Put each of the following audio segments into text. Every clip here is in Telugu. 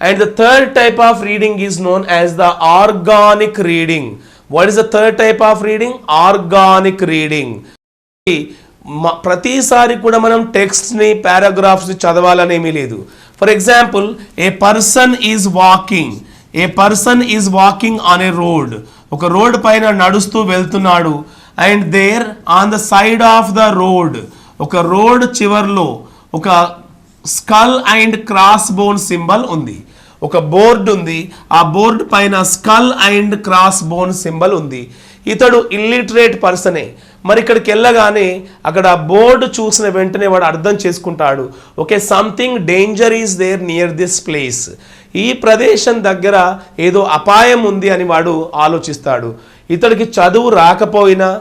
And the third type of reading is known as the organic reading. What is the third type of reading? Organic reading. ప్రతిసారి కూడా మనం టెక్స్ట్ని పారాగ్రాఫ్స్ని చదవాలనేమీ లేదు for example a person is walking a person is walking on a road ఒక రోడ్ పైన నడుస్తూ వెళ్తున్నాడు and there on the side of the road ఒక రోడ్ చివర్లో ఒక skull and cross bone symbol ఉంది ఒక బోర్డు ఉంది. ఆ బోర్డు పైన skull and cross bone symbol ఉంది. ఇతడు ఇల్లిటరేట్ పర్సనే. మరి ఇక్కడికి వెళ్ళగానే అక్కడ బోర్డు చూసిన వెంటనే వాడు అర్థం చేసుకుంటాడు. Okay something danger is there near this place. ఈ ప్రదేశం దగ్గర ఏదో అపాయం ఉంది అని వాడు ఆలోచిస్తాడు. ఇతడికి చదువు రాకపోయినా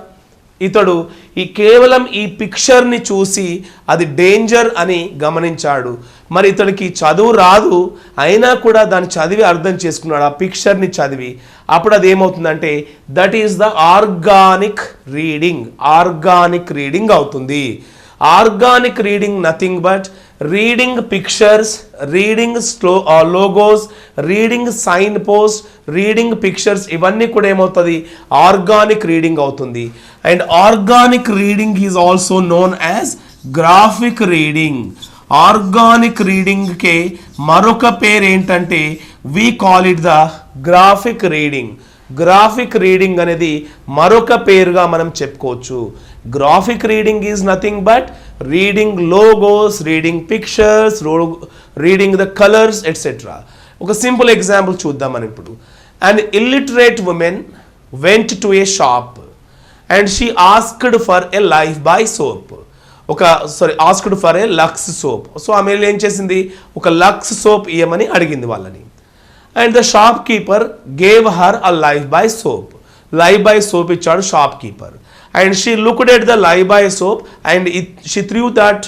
ఇతడు ఈ కేవలం ఈ పిక్చర్ని చూసి అది డేంజర్ అని గమనించాడు. మరి ఇతడికి చదువు రాదు అయినా కూడా దాన్ని చదివి అర్థం చేసుకున్నాడు ఆ పిక్చర్ని చదివి. అప్పుడు అది ఏమవుతుందంటే that is the organic reading organic reading అవుతుంది. Organic reading nothing but reading pictures reading slow logos reading sign post reading pictures ఇవన్నీ కూడా ఏమవుతుంది? ఆర్గానిక్ రీడింగ్ అవుతుంది. And organic reading is also known as graphic reading organic రీడింగ్కే మరొక పేరు ఏంటంటే we call it the graphic reading graphic reading అనేది మరొక పేరుగా మనం చెప్పుకోవచ్చు. Graphic reading is nothing but reading logos reading pictures reading the colours etcetera ఒక సింపుల్ ఎగ్జాంపుల్ చూద్దాం మనం ఇప్పుడు. And illiterate women went to a shop and she asked for a Lifebuoy soap ఒక sorry asked for a Lux soap so ఆమె ఏం చేసింది? ఒక లక్స్ సోప్ ఇవ్వమని అడిగింది వాళ్ళని. And the shopkeeper gave her a Lifebuoy soap Lifebuoy soap ఇచ్చాడు shopkeeper and she looked at the Lifebuoy soap and she threw that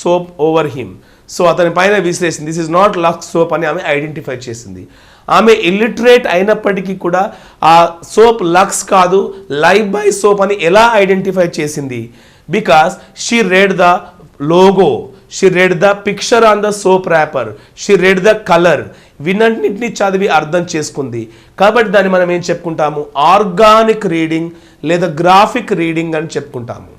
soap over him so అతని పైన విసిరేసింది. This is not Lux soap అని ఆమె ఐడెంటిఫై చేసింది. ఆమె ఇల్లిటరేట్ అయినప్పటికీ కూడా ఆ సోప్ లక్స్ కాదు లైఫ్ బై సోప్ అని ఎలా ఐడెంటిఫై చేసింది? Because she read the logo she read the picture on the soap wrapper she read the colour వినన్నింటినీ చదివి అర్థం చేసుకుంది. కాబట్టి దాన్ని మనం ఏం చెప్పుకుంటాము? ఆర్గానిక్ రీడింగ్ లేదా గ్రాఫిక్ రీడింగ్ అని చెప్పుకుంటాము.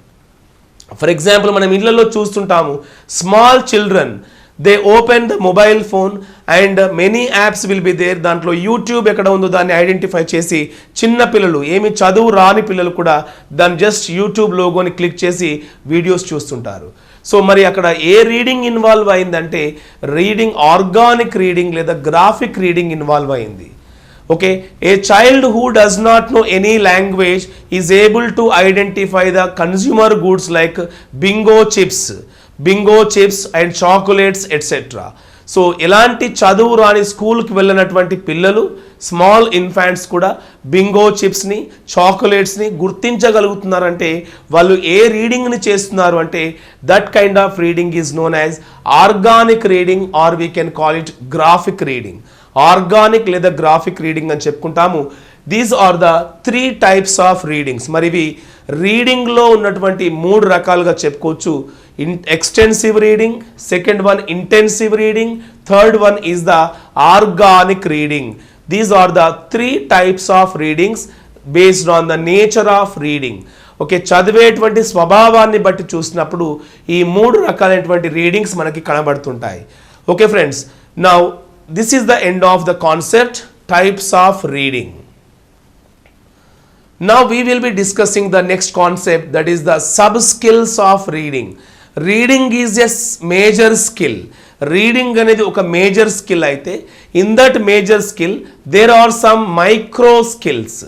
ఫర్ ఎగ్జాంపుల్ మనం ఇళ్ళలో చూస్తుంటాము small children they open the mobile phone and many apps will be there దాంట్లో యూట్యూబ్ ఎక్కడ ఉందో దాన్ని ఐడెంటిఫై చేసి చిన్న పిల్లలు ఏమి చదువు రాని పిల్లలు కూడా దాన్ని జస్ట్ యూట్యూబ్ లోగోని క్లిక్ చేసి వీడియోస్ చూస్తుంటారు. సో మరి అక్కడ ఏ రీడింగ్ ఇన్వాల్వ్ అయిందంటే రీడింగ్ ఆర్గానిక్ రీడింగ్ లేదా గ్రాఫిక్ రీడింగ్ ఇన్వాల్వ్ అయింది. Okay a child who does not know any language is able to identify the consumer goods like bingo chips bingo chips and chocolates etc so ఎలాంటి చదువు రాని స్కూల్కి వెళ్ళినటువంటి పిల్లలు స్మాల్ ఇన్ఫాంట్స్ కూడా బింగో చిప్స్ని చాక్లెట్స్ని గుర్తించగలుగుతున్నారంటే వాళ్ళు ఏ రీడింగ్ని చేస్తున్నారు అంటే that kind of reading is known as organic reading or we can call it graphic reading organic లేదా గ్రాఫిక్ రీడింగ్ అని చెప్పుకుంటాము. These are the three types of readings మరి ఇవి రీడింగ్లో ఉన్నటువంటి మూడు రకాలుగా చెప్పుకోవచ్చు. In extensive reading second one intensive reading third one is the organic reading these are the three types of readings based on the nature of reading okay చదివేటువంటి స్వభావాన్ని బట్టి చూసినప్పుడు ఈ మూడు రకాలైనటువంటి రీడింగ్స్ మనకి కనబడుతుంటాయి. Okay friends now this is the end of the concept types of reading Now we will be discussing the next concept that is the sub skills of reading. Reading is a major skill reading అనేది ఒక మేజర్ స్కిల్ అయితే in that major skill there are some micro skills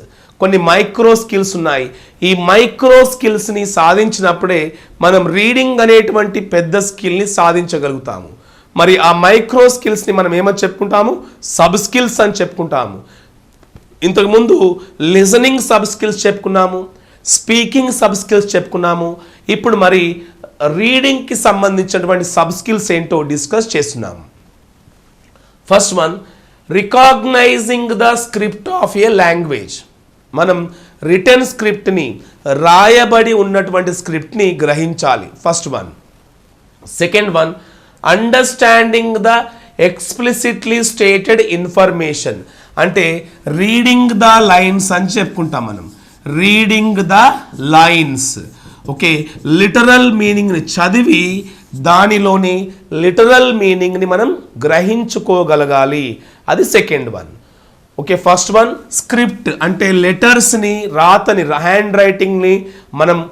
కొన్ని మైక్రో స్కిల్స్ ఉన్నాయి. ఈ మైక్రో స్కిల్స్ని సాధించినప్పుడే మనం రీడింగ్ అనేటువంటి పెద్ద స్కిల్ని సాధించగలుగుతాము. మరి ఆ మైక్రో స్కిల్స్ని మనం ఏమని చెప్పుకుంటాము? సబ్ స్కిల్స్ అని చెప్పుకుంటాము. ఇంతకుముందు లిజనింగ్ సబ్ స్కిల్స్ చెప్పుకున్నాము స్పీకింగ్ సబ్ స్కిల్స్ చెప్పుకున్నాము ఇప్పుడు మరి రీడింగ్కి సంబంధించినటువంటి సబ్ స్కిల్స్ ఏంటో డిస్కస్ చేస్తున్నాము. First one recognising the script of a language మనం రిటర్న్ స్క్రిప్ట్ని రాయబడి ఉన్నటువంటి స్క్రిప్ట్ని గ్రహించాలి. First one second one understanding the explicitly stated information అంటే రీడింగ్ ద లైన్స్ అని చెప్పుకుంటాం మనం. Reading the lines okay literal మీనింగ్ని చదివి దానిలోని లిటరల్ మీనింగ్ని మనం గ్రహించుకోగలగాలి. అది second one okay first one script అంటే లెటర్స్ని రాతని హ్యాండ్ రైటింగ్ని మనం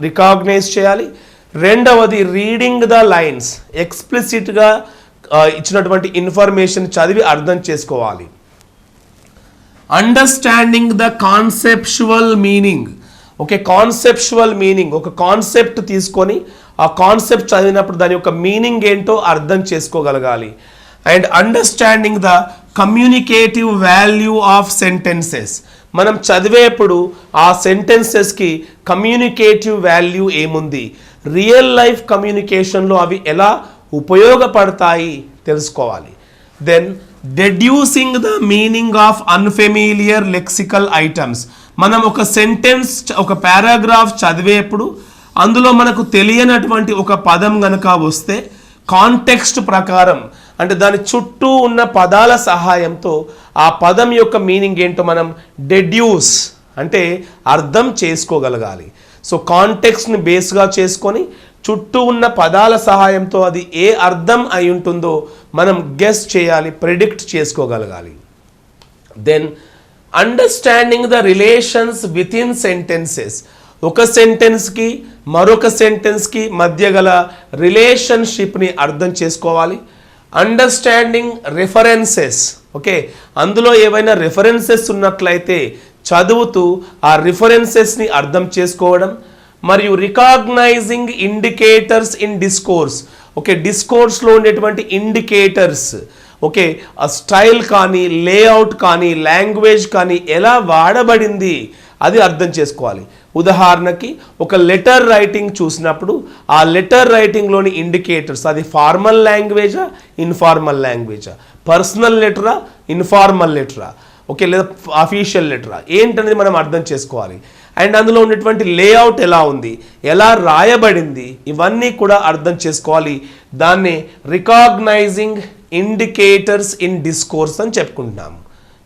రికాగ్నైజ్ చేయాలి. రెండవది రీడింగ్ ద లైన్స్ ఎక్స్ప్లిసిట్గా ఇచ్చినటువంటి ఇన్ఫర్మేషన్ చదివి అర్థం చేసుకోవాలి. Understanding the conceptual meaning okay conceptual meaning ఒక కాన్సెప్ట్ తీసుకొని ఆ కాన్సెప్ట్ చదివినప్పుడు దాని యొక్క మీనింగ్ ఏంటో అర్థం చేసుకోగలగాలి. And understanding the communicative value of sentences మనం చదివేప్పుడు ఆ సెంటెన్సెస్కి కమ్యూనికేటివ్ వాల్యూ ఏముంది? రియల్ లైఫ్ కమ్యూనికేషన్లో అవి ఎలా ఉపయోగపడతాయి తెలుసుకోవాలి. Then deducing the meaning of unfamiliar lexical items మనం ఒక సెంటెన్స్ ఒక పారాగ్రాఫ్ చదివేప్పుడు అందులో మనకు తెలియనటువంటి ఒక పదం గనక వస్తే కాంటెక్స్ట్ ప్రకారం అంటే దాని చుట్టూ ఉన్న పదాల సహాయంతో ఆ పదం యొక్క మీనింగ్ ఏంటో మనం డెడ్యూస్ అంటే అర్థం చేసుకోగలగాలి. సో కాంటెక్స్ట్ని బేస్గా చేసుకొని చుట్టూ ఉన్న పదాల సహాయంతో అది ఏ అర్థం అయి ఉంటుందో మనం గెస్ చేయాలి predict చేసుకోగలగాలి. Then understanding the relations within sentences ఒక సెంటెన్స్కి మరొక సెంటెన్స్కి మధ్య గల రిలేషన్షిప్ని అర్థం చేసుకోవాలి. అండర్స్టాండింగ్ రిఫరెన్సెస్ ఓకే అందులో ఏవైనా రిఫరెన్సెస్ ఉన్నట్లయితే చదువుతూ ఆ రిఫరెన్సెస్ని అర్థం చేసుకోవడం మరియు recognising indicators in discourse okay డిస్కోర్స్లో ఉండేటువంటి ఇండికేటర్స్ ఓకే ఆ స్టైల్ కానీ లేఅవుట్ కానీ లాంగ్వేజ్ కానీ ఎలా వాడబడింది అది అర్థం చేసుకోవాలి. ఉదాహరణకి ఒక లెటర్ రైటింగ్ చూసినప్పుడు ఆ లెటర్ రైటింగ్లోని ఇండికేటర్స్ అది ఫార్మల్ లాంగ్వేజా ఇన్ఫార్మల్ లాంగ్వేజా పర్సనల్ లెటరా ఇన్ఫార్మల్ లెటరా ఓకే లేదా అఫీషియల్ లెటరా ఏంటనేది మనం అర్థం చేసుకోవాలి. అండ్ అందులో ఉన్నటువంటి లేఅవుట్ ఎలా ఉంది? ఎలా రాయబడింది? ఇవన్నీ కూడా అర్థం చేసుకోవాలి. దాన్ని రికాగ్నైజింగ్ ఇండికేటర్స్ ఇన్ డిస్కోర్స్ అని చెప్పుకుంటున్నాము.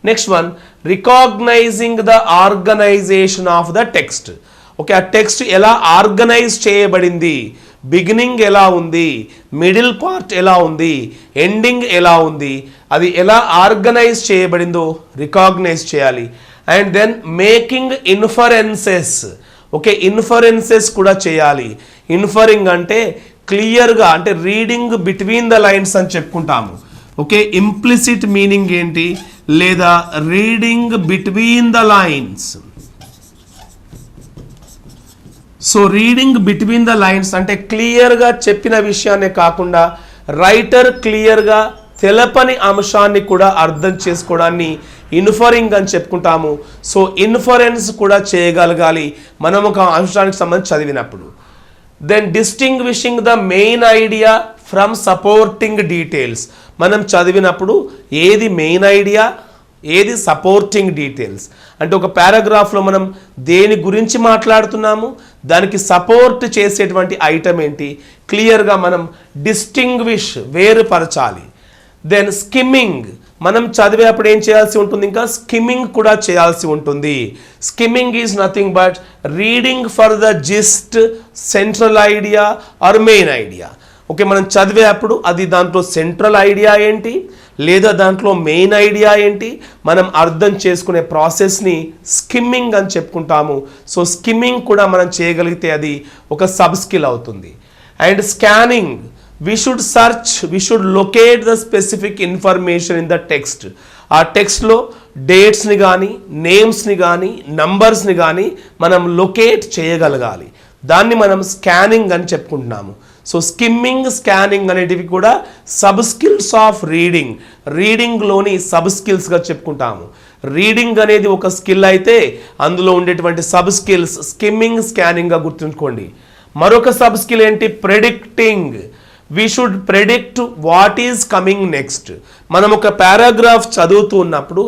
Next one recognising the organisation of the text okay ఆ టెక్స్ట్ ఎలా ఆర్గనైజ్ చేయబడింది? బిగినింగ్ ఎలా ఉంది? మిడిల్ పార్ట్ ఎలా ఉంది? ఎండింగ్ ఎలా ఉంది? అది ఎలా ఆర్గనైజ్ చేయబడిందో రికాగ్నైజ్ చేయాలి. And then making inferences. Okay inferences కూడా చేయాలి. ఇన్ఫరింగ్ అంటే క్లియర్గా అంటే రీడింగ్ బిట్వీన్ ద లైన్స్ అని చెప్పుకుంటాము. ఓకే ఇంప్లిసిట్ మీనింగ్ ఏంటి? లేదా reading between the lines. So reading between the lines అంటే క్లియర్గా చెప్పిన విషయాన్నే కాకుండా రైటర్ క్లియర్గా తెలపని అంశాన్ని కూడా అర్థం చేసుకోవడాన్ని ఇన్ఫరింగ్ అని చెప్పుకుంటాము. సో ఇన్ఫరెన్స్ కూడా చేయగలగాలి. మనం ఒక అంశానికి సంబంధించి చదివినప్పుడు. Then distinguishing the main idea from supporting details మనం చదివినప్పుడు ఏది మెయిన్ ఐడియా ఏది సపోర్టింగ్ డీటెయిల్స్ అంటే ఒక పారాగ్రాఫ్లో మనం దేని గురించి మాట్లాడుతున్నాము? దానికి సపోర్ట్ చేసేటువంటి ఐటమ్ ఏంటి? క్లియర్గా మనం డిస్టింగ్విష్ వేరుపరచాలి. దెన్ స్కిమ్మింగ్ మనం చదివేటప్పుడు ఏం చేయాల్సి ఉంటుంది? ఇంకా స్కిమ్మింగ్ కూడా చేయాల్సి ఉంటుంది. Skimming is nothing but reading for the gist central idea or main idea okay మనం చదివేటప్పుడు అది దాంట్లో సెంట్రల్ ఐడియా ఏంటి? లేదా దాంట్లో మెయిన్ ఐడియా ఏంటి? మనం అర్థం చేసుకునే ప్రాసెస్ని స్కిమ్మింగ్ అని చెప్పుకుంటాము. సో స్కిమ్మింగ్ కూడా మనం చేయగలిగితే అది ఒక సబ్ స్కిల్ అవుతుంది. And scanning we should search we should locate the specific information in the text ఆ టెక్స్ట్లో డేట్స్ని కానీ నేమ్స్ని కానీ నంబర్స్ని కానీ మనం లొకేట్ చేయగలగాలి. దాన్ని మనం స్కానింగ్ అని చెప్పుకుంటున్నాము. సో స్కిమ్మింగ్ స్కానింగ్ అనేటివి కూడా సబ్ స్కిల్స్ ఆఫ్ రీడింగ్ రీడింగ్లోని సబ్ స్కిల్స్గా చెప్పుకుంటాము. రీడింగ్ అనేది ఒక స్కిల్ అయితే అందులో ఉండేటువంటి సబ్ స్కిల్స్ స్కిమ్మింగ్ స్కానింగ్గా గుర్తుంచుకోండి. మరొక సబ్ స్కిల్ ఏంటి? Predicting we should predict what is coming next మనం ఒక పారాగ్రాఫ్ చదువుతూ ఉన్నప్పుడు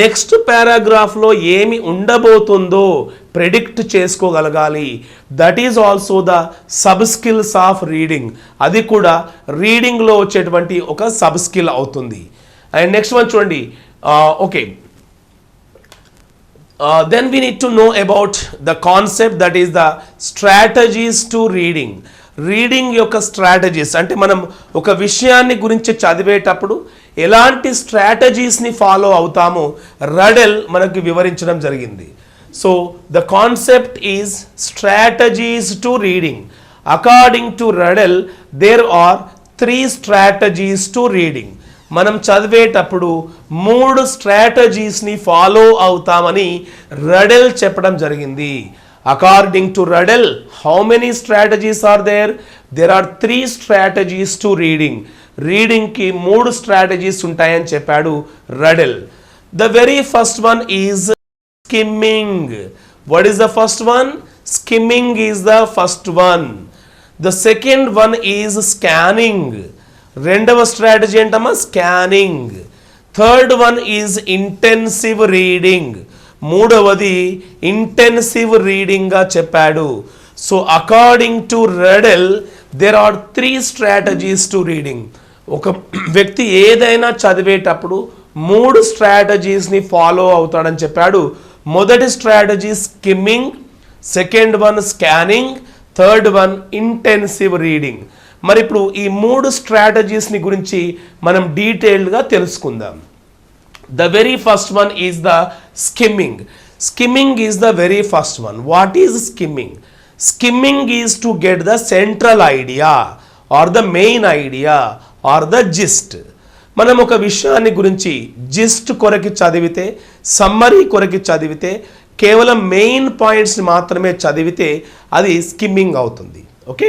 నెక్స్ట్ పారాగ్రాఫ్లో ఏమి ఉండబోతుందో predict చేసుకోగలగాలి. That is also the sub skills of reading అది కూడా రీడింగ్లో వచ్చేటువంటి ఒక సబ్ స్కిల్ అవుతుంది. అండ్ నెక్స్ట్ వన్ చూడండి. Okay then we need to know about the concept that is the strategies to reading reading యొక్క స్ట్రాటజీస్ అంటే మనం ఒక విషయాన్ని గురించి చదివేటప్పుడు ఎలాంటి స్ట్రాటజీస్ని ఫాలో అవుతామో రడెల్ మనకు వివరించడం జరిగింది. So the concept is strategies to reading according to Ruddell there are three strategies to reading మనం చదివేటప్పుడు మూడు స్ట్రాటజీస్ని ఫాలో అవుతామని రడెల్ చెప్పడం జరిగింది according to Ruddell how many strategies are there there are three strategies to reading రీడింగ్కి మూడు స్ట్రాటజీస్ ఉంటాయని చెప్పాడు Ruddell the very first one is skimming what is the first one skimming is the first one the second one is scanning రెండవ స్ట్రాటజీ ఏంటమ్మా? Scanning third one is intensive reading మూడవది ఇంటెన్సివ్ రీడింగ్గా చెప్పాడు. So according to Ruddell there are three strategies to reading ఒక వ్యక్తి ఏదైనా చదివేటప్పుడు మూడు స్ట్రాటజీస్ని ఫాలో అవుతాడని చెప్పాడు. మొదటి strategy skimming second one scanning third one intensive reading మరి ఇప్పుడు ఈ మూడు స్ట్రాటజీస్ని గురించి మనం డీటెయిల్డ్గా తెలుసుకుందాం. The very first one is the skimming skimming is the very first one what is skimming skimming is to get the central idea or the main idea or the gist మనం ఒక విషయాన్ని గురించి జిస్ట్ కొరకి చదివితే సమ్మరీ కొరకి చదివితే కేవలం మెయిన్ పాయింట్స్ని మాత్రమే చదివితే అది స్కిమ్మింగ్ అవుతుంది. Okay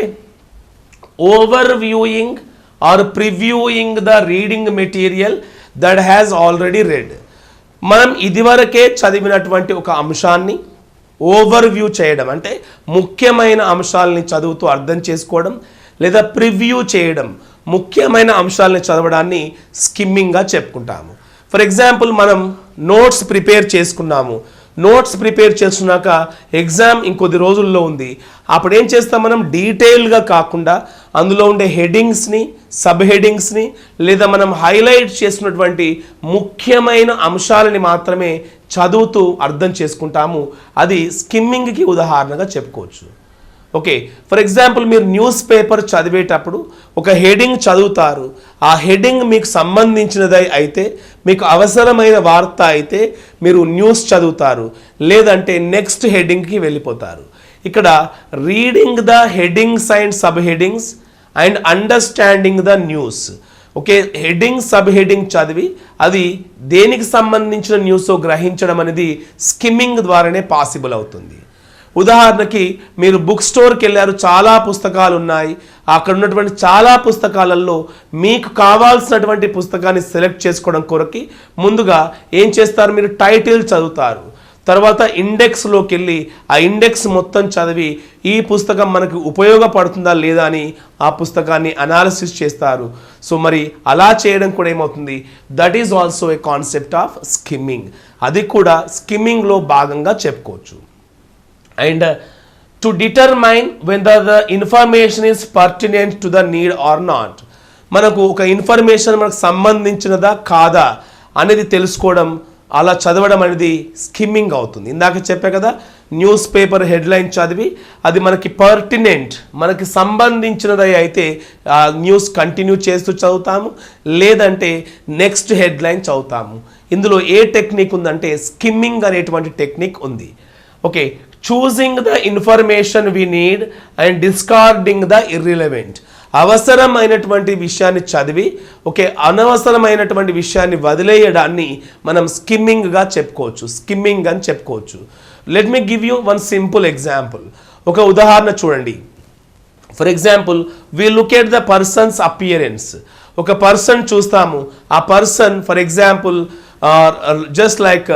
overviewing or previewing the reading material that has already read మనం ఇదివరకే చదివినటువంటి ఒక అంశాన్ని ఓవర్ వ్యూ చేయడం అంటే ముఖ్యమైన అంశాలని చదువుతూ అర్థం చేసుకోవడం లేదా ప్రివ్యూ చేయడం ముఖ్యమైన అంశాలని చదవడాన్ని స్కిమ్మింగ్గా చెప్పుకుంటాము. ఫర్ ఎగ్జాంపుల్ మనం నోట్స్ ప్రిపేర్ చేసుకున్నాము. నోట్స్ ప్రిపేర్ చేస్తున్నాక ఎగ్జామ్ ఇంకొద్ది రోజుల్లో ఉంది. అప్పుడు ఏం చేస్తాం మనం? డీటెయిల్గా కాకుండా అందులో ఉండే హెడ్డింగ్స్ని సబ్ హెడ్డింగ్స్ని లేదా మనం హైలైట్ చేసినటువంటి ముఖ్యమైన అంశాలని మాత్రమే చదువుతూ అర్థం చేసుకుంటాము. అది స్కిమ్మింగ్కి ఉదాహరణగా చెప్పుకోవచ్చు. ఓకే ఫర్ ఎగ్జాంపుల్ మీరు న్యూస్ పేపర్ చదివేటప్పుడు ఒక హెడింగ్ చదువుతారు. ఆ హెడింగ్ మీకు సంబంధించినదై అయితే మీకు అవసరమైన వార్త అయితే మీరు న్యూస్ చదువుతారు. లేదంటే నెక్స్ట్ హెడింగ్కి వెళ్ళిపోతారు. ఇక్కడ reading the headings and sub headings and understanding the news okay heading sub heading చదివి అది దేనికి సంబంధించిన న్యూస్ గ్రహించడం అనేది స్కిమ్మింగ్ ద్వారానే పాసిబుల్ అవుతుంది. ఉదాహరణకి మీరు బుక్ స్టోర్కి వెళ్ళారు చాలా పుస్తకాలు ఉన్నాయి అక్కడ ఉన్నటువంటి చాలా పుస్తకాలలో మీకు కావాల్సినటువంటి పుస్తకాన్ని సెలెక్ట్ చేసుకోవడం కొరకి ముందుగా ఏం చేస్తారు? మీరు టైటిల్ చదువుతారు. తర్వాత ఇండెక్స్లోకి వెళ్ళి ఆ ఇండెక్స్ మొత్తం చదివి ఈ పుస్తకం మనకు ఉపయోగపడుతుందా లేదా అని ఆ పుస్తకాన్ని అనాలిసిస్ చేస్తారు. సో మరి అలా చేయడం కూడా ఏమవుతుంది? That is also a concept of skimming అది కూడా స్కిమ్మింగ్లో భాగంగా చెప్పుకోవచ్చు. And to determine when the the information is pertinent to the need or not మనకు ఒక ఇన్ఫర్మేషన్ మనకు సంబంధించినదా కాదా అనేది తెలుసుకోవడం అలా చదవడం అనేది స్కిమ్మింగ్ అవుతుంది. ఇందాక చెప్పే కదా న్యూస్ పేపర్ హెడ్లైన్ చదివి అది మనకి పర్టినెంట్ మనకి సంబంధించినది అయితే ఆ న్యూస్ కంటిన్యూ చేస్తూ చదువుతాము లేదంటే నెక్స్ట్ హెడ్లైన్ చదువుతాము. ఇందులో ఏ టెక్నిక్ ఉందంటే స్కిమ్మింగ్ అనేటువంటి టెక్నిక్ ఉంది. Okay choosing the information we need and discarding the irrelevant అవసరమైనటువంటి విషయాన్ని చదివి ఓకే అనవసరమైనటువంటి విషయాన్ని వదిలేయడాన్ని మనం స్కిమ్మింగ్గా చెప్పుకోవచ్చు. స్కిమ్మింగ్ అని చెప్పుకోవచ్చు. Let me give you one simple example ఒక ఉదాహరణ చూడండి. For example we look at the person's appearance ఒక పర్సన్ చూస్తాము. ఆ person for example just like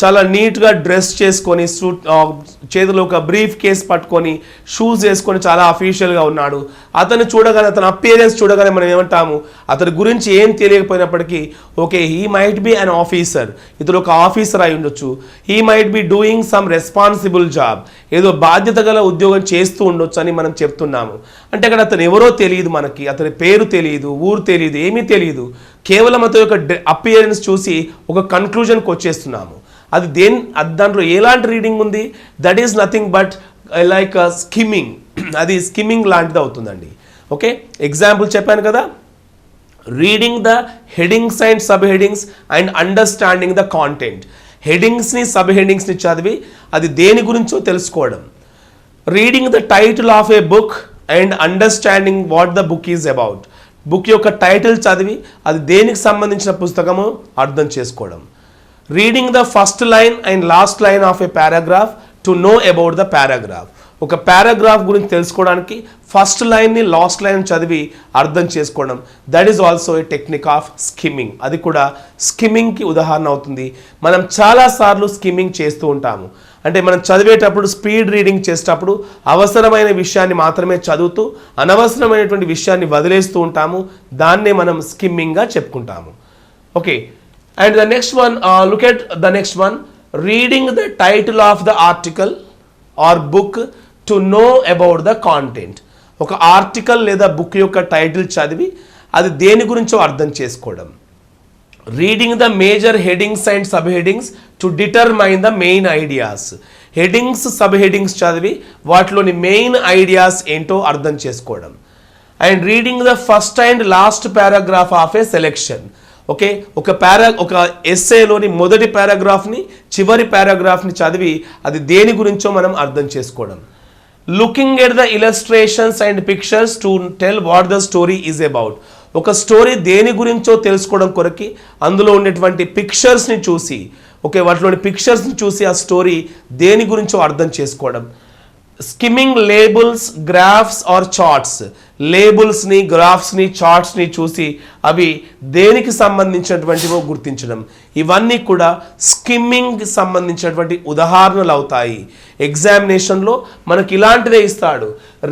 చాలా నీట్గా డ్రెస్ చేసుకొని సూట్ చేతిలో ఒక బ్రీఫ్ కేస్ పట్టుకొని షూస్ వేసుకొని చాలా అఫీషియల్గా ఉన్నాడు. అతను చూడగానే అతని అపియరెన్స్ చూడగానే మనం ఏమంటాము అతని గురించి ఏం తెలియకపోయినప్పటికీ okay he might be an officer ఇతడు ఒక ఆఫీసర్ అయి ఉండొచ్చు. He might be doing some responsible job ఏదో బాధ్యత గల ఉద్యోగం చేస్తూ ఉండొచ్చు అని మనం చెప్తున్నాము. అంటే అక్కడ అతను ఎవరో తెలియదు మనకి. అతని పేరు తెలియదు ఊరు తెలియదు ఏమీ తెలియదు. కేవలం అతని యొక్క అపియరెన్స్ చూసి ఒక కన్క్లూజన్కి వచ్చేస్తున్నాము. అది దేని అది దాంట్లో ఎలాంటి రీడింగ్ ఉంది? That is nothing but like skimming అది స్కిమ్మింగ్ లాంటిది అవుతుందండి. ఓకే ఎగ్జాంపుల్ చెప్పాను కదా? Reading the headings and sub headings and understanding the content హెడింగ్స్ని sub హెడింగ్స్ని చదివి అది దేని గురించో తెలుసుకోవడం. Reading the title of a book and understanding what the book is about book యొక్క టైటిల్ చదివి అది దేనికి సంబంధించిన పుస్తకము అర్థం చేసుకోవడం. Reading the first line and last line of a paragraph to know about the paragraph ఒక పారాగ్రాఫ్ గురించి తెలుసుకోవడానికి ఫస్ట్ లైన్ని లాస్ట్ లైన్ చదివి అర్థం చేసుకోవడం. That is also a technique of skimming అది కూడా స్కిమ్మింగ్కి ఉదాహరణ అవుతుంది. మనం చాలాసార్లు స్కిమ్మింగ్ చేస్తూ ఉంటాము. అంటే మనం చదివేటప్పుడు స్పీడ్ రీడింగ్ చేసేటప్పుడు అవసరమైన విషయాన్ని మాత్రమే చదువుతూ అనవసరమైనటువంటి విషయాన్ని వదిలేస్తూ ఉంటాము. దాన్నే మనం స్కిమ్మింగ్గా చెప్పుకుంటాము. Okay and the next one look at the next one reading the title of the article or book to know about the content ఒక ఆర్టికల్ లేదా బుక్ యొక్క టైటిల్ చదివి అది దేని గురించో అర్థం చేసుకోవడం. Reading the major headings and sub headings to determine the main ideas headings sub headings చదివి వాటిలోని మెయిన్ ఐడియాస్ ఏంటో అర్థం చేసుకోవడం. And reading the first and last paragraph of a selection okay? ఒక పారా ఒక ఎస్ఏలోని మొదటి పారాగ్రాఫ్ని చివరి పారాగ్రాఫ్ని చదివి అది దేని గురించో మనం అర్థం చేసుకోవడం. Looking at the illustrations and pictures to tell what the story is about ఒక స్టోరీ దేని గురించో తెలుసుకోవడం కొరకి అందులో ఉండేటువంటి పిక్చర్స్ని చూసి ఓకే? వాటిలోని పిక్చర్స్ని చూసి ఆ స్టోరీ దేని గురించో అర్థం చేసుకోవడం. Skimming labels graphs or charts లేబుల్స్ని గ్రాఫ్స్ని చార్ట్స్ని చూసి అవి దేనికి సంబంధించినటువంటివో గుర్తించడం. ఇవన్నీ కూడా స్కిమ్మింగ్ సంబంధించినటువంటి ఉదాహరణలు అవుతాయి. ఎగ్జామినేషన్లో మనకి ఇలాంటిదే ఇస్తాడు.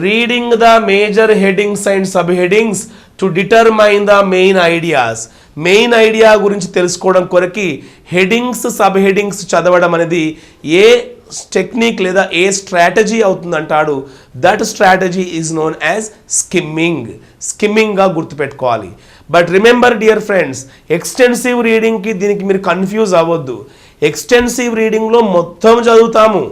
Reading the major headings and sub headings to determine the main ideas main idea గురించి తెలుసుకోవడం కొరకి హెడింగ్స్ సబ్ హెడింగ్స్ చదవడం అనేది ఏ టెక్నిక్ లేదా ఏ strategy అవుతుందంటాడు? That strategy is known as skimming స్కిమ్మింగ్గా గుర్తుపెట్టుకోవాలి. But remember dear friends extensive రీడింగ్కి దీనికి మీరు కన్ఫ్యూజ్ అవ్వద్దు. ఎక్స్టెన్సివ్ రీడింగ్లో మొత్తం చదువుతాము.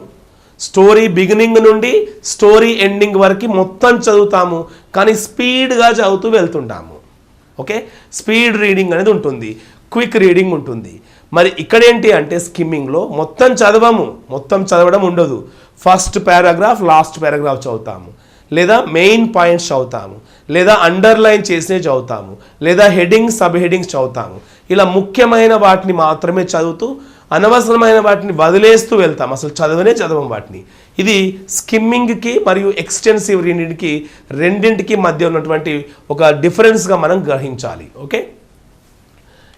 స్టోరీ బిగినింగ్ నుండి స్టోరీ ఎండింగ్ వరకు మొత్తం చదువుతాము. కానీ స్పీడ్గా చదువుతూ వెళ్తుంటాము. ఓకే? స్పీడ్ రీడింగ్ అనేది ఉంటుంది. క్విక్ రీడింగ్ ఉంటుంది. మరి ఇక్కడేంటి అంటే స్కిమ్మింగ్లో మొత్తం చదవము మొత్తం చదవడం ఉండదు. ఫస్ట్ పారాగ్రాఫ్ లాస్ట్ పారాగ్రాఫ్ చదువుతాము. లేదా మెయిన్ పాయింట్స్ చదువుతాము. లేదా అండర్లైన్ చేసినే చదువుతాము. లేదా హెడ్డింగ్స్ సబ్ హెడింగ్స్ చదువుతాము. ఇలా ముఖ్యమైన వాటిని మాత్రమే చదువుతూ అనవసరమైన వాటిని వదిలేస్తూ వెళ్తాం. అసలు చదవనే చదవం వాటిని. ఇది స్కిమ్మింగ్కి మరియు ఎక్స్టెన్సివ్ రీడింగ్కి రెండింటికి మధ్య ఉన్నటువంటి ఒక డిఫరెన్స్గా మనం గ్రహించాలి ఓకే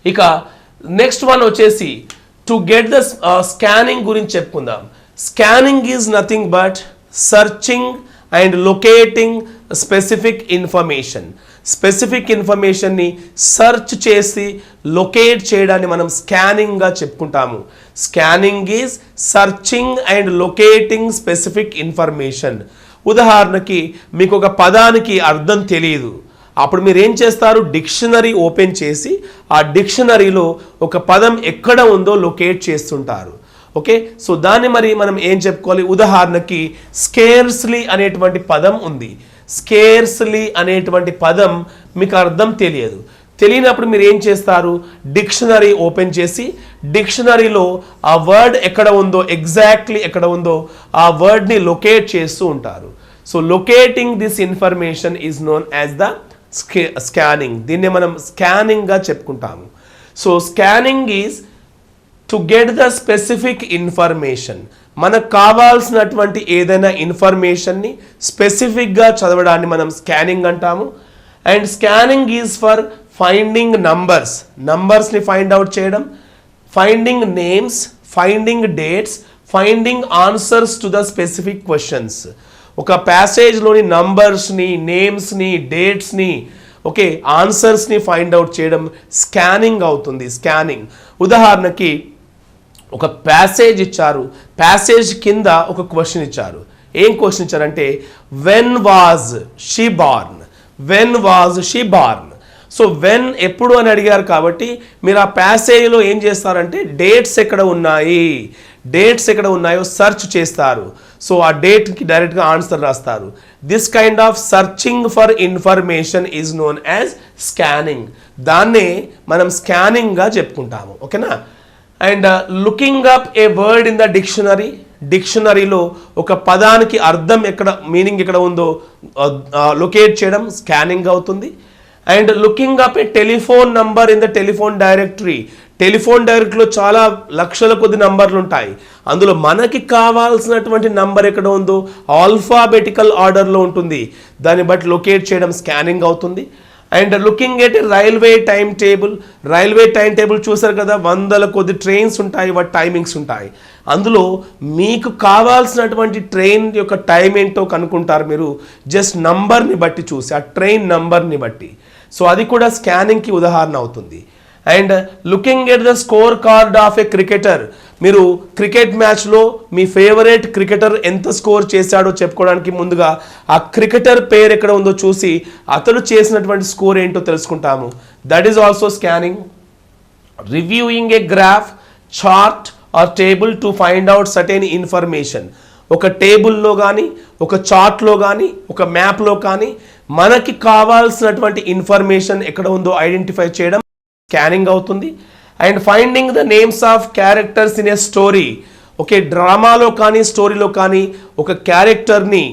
ఇక నెక్స్ట్ వన్ వచ్చేసి టు గెట్ ద స్కానింగ్ గురించి చెప్పుకుందాం. Scanning is nothing but searching and locating specific information. Specific ఇన్ఫర్మేషన్ని సర్చ్ చేసి లొకేట్ చేయడాన్ని మనం స్కానింగ్గా చెప్పుకుంటాము. Scanning is searching and locating specific information. ఉదాహరణకి మీకు ఒక పదానికి అర్థం తెలియదు. అప్పుడు మీరు ఏం చేస్తారు? డిక్షనరీ ఓపెన్ చేసి ఆ డిక్షనరీలో ఒక పదం ఎక్కడ ఉందో లొకేట్ చేస్తుంటారు. ఓకే సో దాన్ని మరి మనం ఏం చెప్పుకోవాలి? ఉదాహరణకి స్కేర్స్లీ అనేటువంటి పదం ఉంది. స్కేర్స్లీ అనేటువంటి పదం మీకు అర్థం తెలియదు. తెలియనప్పుడు మీరు ఏం చేస్తారు? డిక్షనరీ ఓపెన్ చేసి డిక్షనరీలో ఆ వర్డ్ ఎక్కడ ఉందో ఎగ్జాక్ట్లీ ఎక్కడ ఉందో ఆ వర్డ్ని లొకేట్ చేస్తూ ఉంటారు. So locating this information is known as the sca scanning దీన్ని మనం స్కానింగ్గా చెప్పుకుంటాము. So scanning is to get the specific information మనకు కావాల్సినటువంటి ఏదైనా ఇన్ఫర్మేషన్ని స్పెసిఫిక్గా చదవడాన్ని మనం స్కానింగ్ అంటాము. And scanning is for finding numbers నంబర్స్ని find out చేయడం. Finding names finding dates finding answers to the specific questions ఒక ప్యాసేజ్లోని నంబర్స్ని నేమ్స్ని డేట్స్ని ఓకే ఆన్సర్స్ని ఫైండ్ అవుట్ చేయడం స్కానింగ్ అవుతుంది. స్కానింగ్ ఉదాహరణకి ఒక ప్యాసేజ్ ఇచ్చారు. ప్యాసేజ్ కింద ఒక క్వశ్చన్ ఇచ్చారు. ఏం క్వశ్చన్ ఇచ్చారంటే when was she born when was she born so when ఎప్పుడు అని అడిగారు కాబట్టి మీరు ఆ ప్యాసేజ్లో ఏం చేస్తారంటే డేట్స్ ఎక్కడ ఉన్నాయి? డేట్స్ ఎక్కడ ఉన్నాయో సెర్చ్ చేస్తారు. సో ఆ డేట్కి డైరెక్ట్గా ఆన్సర్ రాస్తారు. This kind of searching for information is known as scanning దాన్నే మనం స్కానింగ్గా చెప్పుకుంటాము. ఓకేనా? And looking up a word in the dictionary డిక్షనరీలో ఒక పదానికి అర్థం ఎక్కడ మీనింగ్ ఎక్కడ ఉందో uh, uh, లొకేట్ చేయడం స్కానింగ్ అవుతుంది. And looking up a telephone number in the telephone directory telephone డైరెక్టరీలో చాలా లక్షల కొద్ది నంబర్లు ఉంటాయి. అందులో మనకి కావాల్సినటువంటి నంబర్ ఎక్కడ ఉందో ఆల్ఫాబెటికల్ ఆర్డర్లో ఉంటుంది. దాన్ని బట్టి లొకేట్ చేయడం స్కానింగ్ అవుతుంది. And looking at railway time table railway time table చూసారు కదా వందల కొద్ది ట్రైన్స్ ఉంటాయి వాటి టైమింగ్స్ ఉంటాయి. అందులో మీకు కావాల్సినటువంటి ట్రైన్ యొక్క టైం ఏంటో కనుక్కుంటారు మీరు. జస్ట్ నంబర్ని బట్టి చూసి ఆ ట్రైన్ నంబర్ని బట్టి. సో అది కూడా స్కానింగ్కి ఉదాహరణ అవుతుంది. And looking at the score card of a cricketer మీరు క్రికెట్ మ్యాచ్లో మీ ఫేవరెట్ క్రికెటర్ ఎంత స్కోర్ చేశాడో చెప్పుకోవడానికి ముందుగా ఆ క్రికెటర్ పేరు ఎక్కడ ఉందో చూసి అతను చేసినటువంటి స్కోర్ ఏంటో తెలుసుకుంటాము. That is also scanning reviewing a graph chart or table to find out certain information ఒక టేబుల్లో కానీ ఒక చార్ట్లో కానీ ఒక మ్యాప్లో కానీ మనకి కావాల్సినటువంటి ఇన్ఫర్మేషన్ ఎక్కడ ఉందో ఐడెంటిఫై చేయడం స్కానింగ్ అవుతుంది. And finding the names of characters in a story. Okay డ్రామాలో కానీ స్టోరీలో కానీ ఒక క్యారెక్టర్ని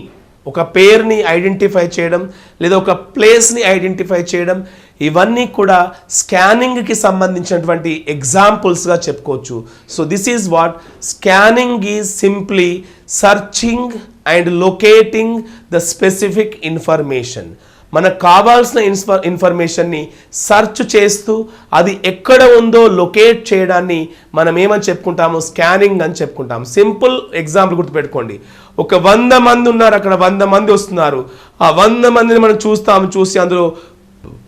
ఒక పేరుని ఐడెంటిఫై చేయడం లేదా ఒక ప్లేస్ని ఐడెంటిఫై చేయడం ఇవన్నీ కూడా స్కానింగ్కి సంబంధించినటువంటి ఎగ్జాంపుల్స్గా చెప్పుకోవచ్చు. So this is what scanning is simply searching and locating the specific information. మనకు కావాల్సిన ఇన్ఫ ఇన్ఫర్మేషన్ని సెర్చ్ చేస్తూ అది ఎక్కడ ఉందో లొకేట్ చేయడాన్ని మనం ఏమని చెప్పుకుంటాము? స్కానింగ్ అని చెప్పుకుంటాం సింపుల్ ఎగ్జాంపుల్ గుర్తుపెట్టుకోండి. ఒక వంద మంది ఉన్నారు అక్కడ వంద మంది వస్తున్నారు. ఆ వంద మందిని మనం చూస్తాము చూసి అందులో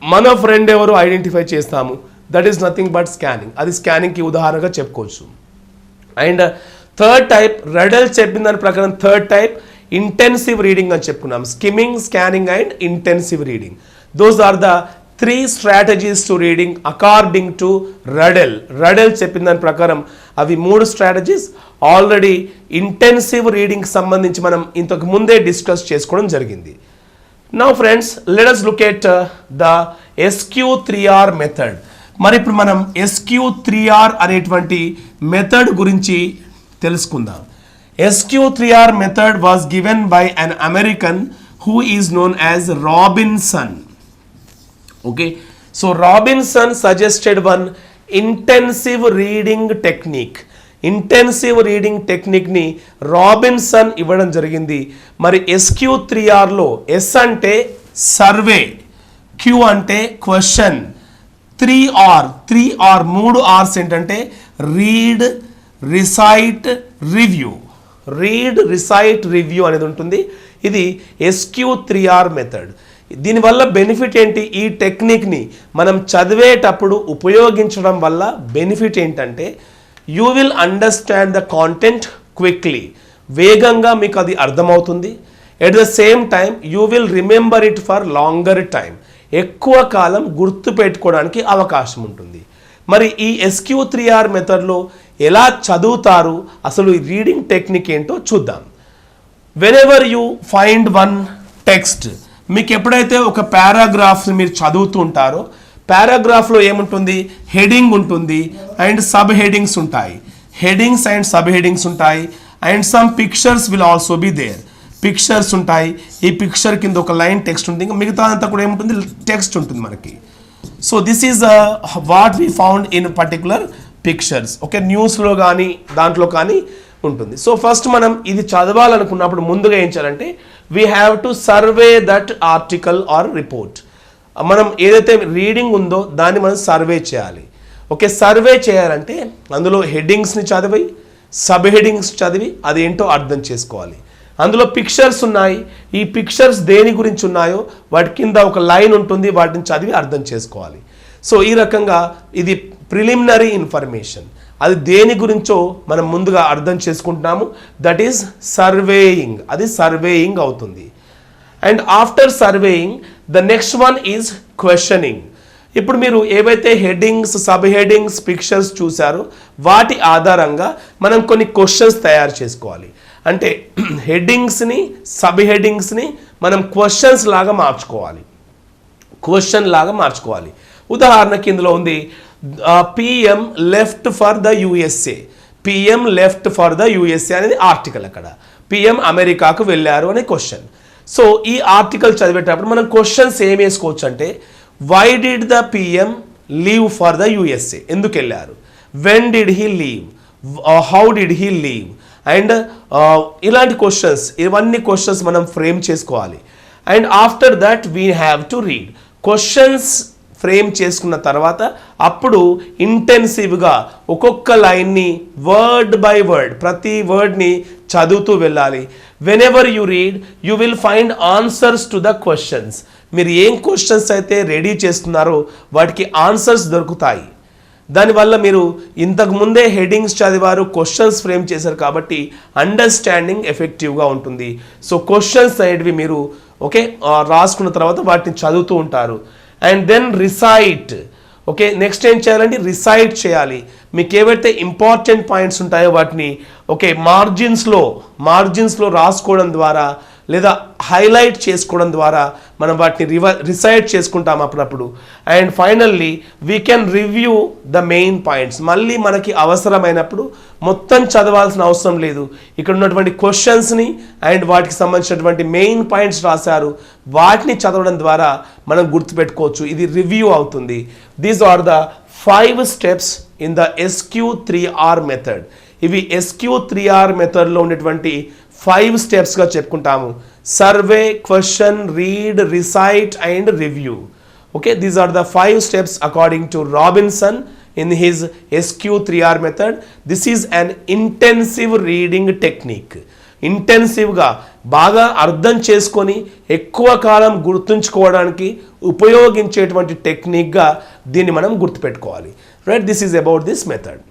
మన ఫ్రెండ్ ఎవరు ఐడెంటిఫై చేస్తాము. That is nothing but scanning అది స్కానింగ్కి ఉదాహరణగా చెప్పుకోవచ్చు. అండ్ థర్డ్ టైప్ రెడల్ చెప్పిన దాని ప్రకారం థర్డ్ టైప్ ఇంటెన్సివ్ రీడింగ్ అని చెప్పుకున్నాం. Skimming scanning and intensive reading those are the three strategies to reading according to Ruddell Ruddell చెప్పిన దాని ప్రకారం అవి మూడు స్ట్రాటజీస్ ఆల్రెడీ ఇంటెన్సివ్ రీడింగ్ సంబంధించి మనం ఇంతకు ముందే డిస్కస్ చేసుకోవడం జరిగింది. నా friends let's look at the SQ three R method మరి ఇప్పుడు మనం ఎస్క్యూ త్రీ ఆర్ అనేటువంటి మెథడ్ గురించి తెలుసుకుందాం. SQ three R method was given by an American who is known as Robinson okay? So robinson suggested one intensive reading technique. Intensive reading టెక్నిక్ని Robinson ఇవ్వడం జరిగింది. మరి ఎస్క్యూ త్రీ ఆర్లో ఎస్ అంటే సర్వే క్యూ అంటే question three R three R మూడు ఆర్స్ ఏంటంటే read recite review read recite review అనేది ఉంటుంది. ఇది ఎస్క్యూ త్రీ ఆర్ మెథడ్ దీనివల్ల బెనిఫిట్ ఏంటి? ఈ టెక్నిక్ని మనం చదివేటప్పుడు ఉపయోగించడం వల్ల బెనిఫిట్ ఏంటంటే you will understand the content quickly వేగంగా మీకు అది అర్థమవుతుంది. At the same time you will remember it for longer time ఎక్కువ కాలం గుర్తు పెట్టుకోవడానికి అవకాశం ఉంటుంది. మరి ఈ ఎస్క్యూ త్రీ ఆర్ మెథడ్లో ఎలా చదువుతారు? అసలు ఈ రీడింగ్ టెక్నిక్ ఏంటో చూద్దాం. Whenever you find one text మీకు ఎప్పుడైతే ఒక పారాగ్రాఫ్ మీరు చదువుతూ ఉంటారో పారాగ్రాఫ్లో ఏముంటుంది? హెడింగ్ ఉంటుంది అండ్ సబ్ హెడింగ్స్ ఉంటాయి. హెడింగ్స్ అండ్ సబ్ హెడింగ్స్ ఉంటాయి and some pictures will also be there pictures ఉంటాయి ఈ పిక్చర్ కింద ఒక లైన్ టెక్స్ట్ ఉంటుంది ఇంకా మిగతా అంతా కూడా ఏముంటుంది? టెక్స్ట్ ఉంటుంది మనకి. So this is what we found in particular pictures okay న్యూస్లో కానీ దాంట్లో కానీ ఉంటుంది. సో ఫస్ట్ మనం ఇది చదవాలనుకున్నప్పుడు ముందుగా ఏం చేయాలంటే we have to survey that article or report మనం ఏదైతే రీడింగ్ ఉందో దాన్ని మనం సర్వే చేయాలి. ఓకే సర్వే చేయాలంటే అందులో హెడ్డింగ్స్ని చదివి సబ్ హెడ్డింగ్స్ చదివి అదేంటో అర్థం చేసుకోవాలి. అందులో పిక్చర్స్ ఉన్నాయి. ఈ పిక్చర్స్ దేని గురించి ఉన్నాయో వాటి కింద ఒక లైన్ ఉంటుంది వాటిని చదివి అర్థం చేసుకోవాలి. సో ఈ రకంగా ఇది ప్రిలిమినరీ ఇన్ఫర్మేషన్ అది దేని గురించో మనం ముందుగా అర్థం చేసుకుంటున్నాము. దట్ ఈస్ సర్వేయింగ్ అది సర్వేయింగ్ అవుతుంది. And after surveying the next one is questioning ఇప్పుడు మీరు ఏవైతే హెడ్డింగ్స్ సబ్ హెడ్డింగ్స్ పిక్చర్స్ చూసారో వాటి ఆధారంగా మనం కొన్ని క్వశ్చన్స్ తయారు చేసుకోవాలి. అంటే హెడ్డింగ్స్ని సబ్ హెడ్డింగ్స్ని మనం క్వశ్చన్స్ లాగా మార్చుకోవాలి. క్వశ్చన్ లాగా మార్చుకోవాలి. ఉదాహరణకి ఇందులో ఉంది PM left for the USA PM left for the USA అనేది ఆర్టికల్ అక్కడ. పిఎం అమెరికాకు వెళ్ళారు అనే క్వశ్చన్ సో ఈ ఆర్టికల్ చదివేటప్పుడు మనం క్వశ్చన్స్ ఏం వేసుకోవచ్చు అంటే why did the PM leave for the USA ఎందుకు వెళ్ళారు? When did he leave how did he leave and uh, ఇలాంటి క్వశ్చన్స్ ఇవన్నీ క్వశ్చన్స్ మనం ఫ్రేమ్ చేసుకోవాలి. And after that we have to read questions frame చేసుకున్న తర్వాత అప్పుడు ఇంటెన్సివ్గా ఒక్కొక్క లైన్ని వర్డ్ బై వర్డ్ ప్రతి వర్డ్ని చదువుతూ వెళ్ళాలి. Whenever you read you will find answers to the questions మీరు ఏం క్వశ్చన్స్ అయితే రెడీ చేస్తున్నారో వాటికి ఆన్సర్స్ దొరుకుతాయి. దానివల్ల మీరు ఇంతకు ముందే హెడ్డింగ్స్ చదివారు క్వశ్చన్స్ ఫ్రేమ్ చేశారు కాబట్టి అండర్స్టాండింగ్ ఎఫెక్టివ్గా ఉంటుంది. సో క్వశ్చన్స్ అనేటివి మీరు ఓకే రాసుకున్న తర్వాత వాటిని చదువుతూ ఉంటారు. And then recite okay next ఏం చేయాలంటే రిసైట్ చేయాలి. మీకు ఏవైతే ఇంపార్టెంట్ పాయింట్స్ ఉంటాయో వాటిని ఓకే మార్జిన్స్లో మార్జిన్స్లో రాసుకోవడం ద్వారా లేదా హైలైట్ చేసుకోవడం ద్వారా మనం వాటిని రివ రిసైడ్ చేసుకుంటాం అప్పుడప్పుడు. And finally we can review the main points మళ్ళీ మనకి అవసరమైనప్పుడు మొత్తం చదవాల్సిన అవసరం లేదు. ఇక్కడ ఉన్నటువంటి క్వశ్చన్స్ని అండ్ వాటికి సంబంధించినటువంటి మెయిన్ పాయింట్స్ రాశారు. వాటిని చదవడం ద్వారా మనం గుర్తుపెట్టుకోవచ్చు. ఇది రివ్యూ అవుతుంది. These are the five steps in the SQ three R method ఇవి ఎస్క్యూ త్రీ ఆర్ మెథడ్లో ఉన్నటువంటి ఫైవ్ స్టెప్స్గా చెప్పుకుంటాము. Survey question read recite and review okay these are the five steps according to Robinson in his SQ three R method this is an intensive reading technique ఇంటెన్సివ్గా బాగా అర్థం చేసుకొని ఎక్కువ కాలం గుర్తుంచుకోవడానికి ఉపయోగించేటువంటి టెక్నిక్గా దీన్ని మనం గుర్తుపెట్టుకోవాలి. Right this is about this method